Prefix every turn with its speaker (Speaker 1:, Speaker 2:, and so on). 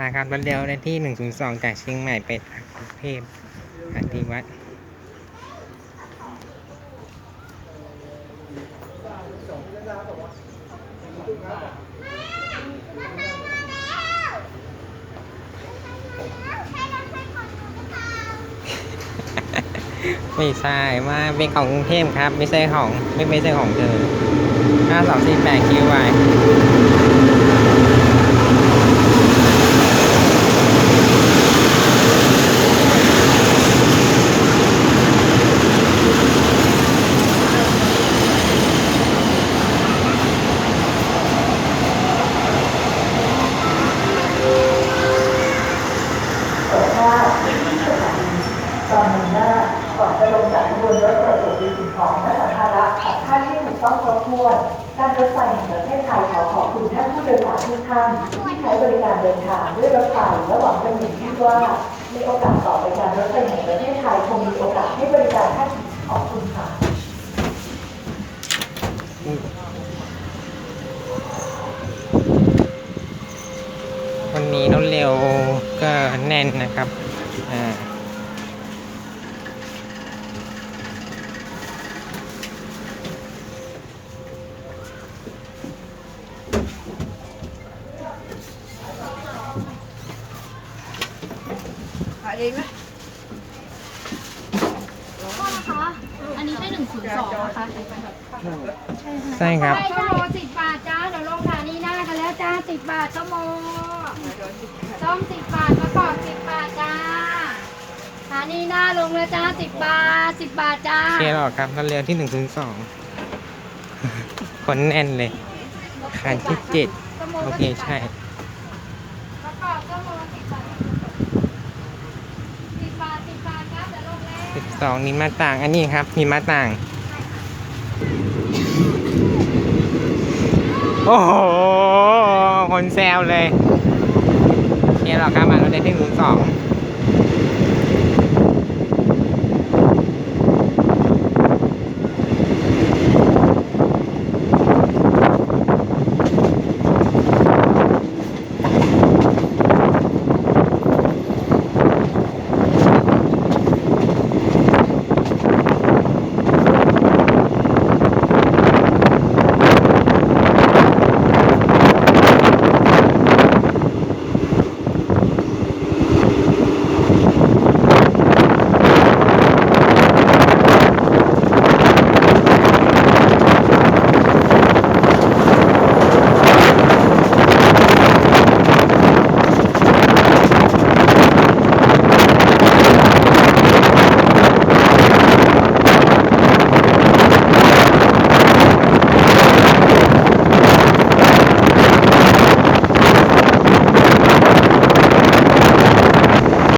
Speaker 1: มาครับรถเร็วในที่ 102 จากเชียงใหม่ไปกรุงเทพอาทิวัดไม่ใช่ว่าเป็นของกรุงเทพครับ ไม่ใช่ของไม่ไม่ใช่ของเธอ5248 QY
Speaker 2: อนนี้นะก่อนจะลงจากขบวนรถตรวจตรวจสิ่งของและสัมภาระของท่านที่ถูกต้องครบถ้วนการรถไฟแห่งประเทศไทยขอขอบคุณท่านผู้โดยสารทุกท่านที่ใช้บริการเดินทางด้วยรถไฟและหวังเป็นอย่างยิ่งว่าในโอกาสต่อไปการรถไฟแห่งประเทศไทยคงมีโอกาสให้บริการท่านขอบคุณค่ะ
Speaker 1: วันนี้รถเร็วก็แน่นนะครับ อ่า
Speaker 3: โทษนะคะ อันนี้ใช่หนึ่งศูนย์สองนะคะ
Speaker 1: ใช่ครับ
Speaker 3: ใช่ชั่วโมงสิบบาทจ้า เดี๋ยวลงสถานีหน้ากันแล้วจ้าสิบบาทชั่วโมงส้มสิบบาทมะกอกสิบบาทจ้าสถานีหน้าลงแล้วจ้าสิบบาทสิบบาทจ้า
Speaker 1: เคลียร์หรอกครับรถเร็วที่102คนแน่นเลย คันที่
Speaker 3: ชั่วโมง
Speaker 1: 7โอ
Speaker 3: ก็
Speaker 1: เค
Speaker 3: สิบบาท
Speaker 1: ใช่
Speaker 3: มะกอกชั่วโมงสิบบาทสิบบาทสิบบาทครับเดี๋ยวล สอ
Speaker 1: งนี้มาต่าง อันนี้ครับมีมาต่าง โอ้โห คนแซวเลยเนี่ยหรอครับมารถเร็วที่102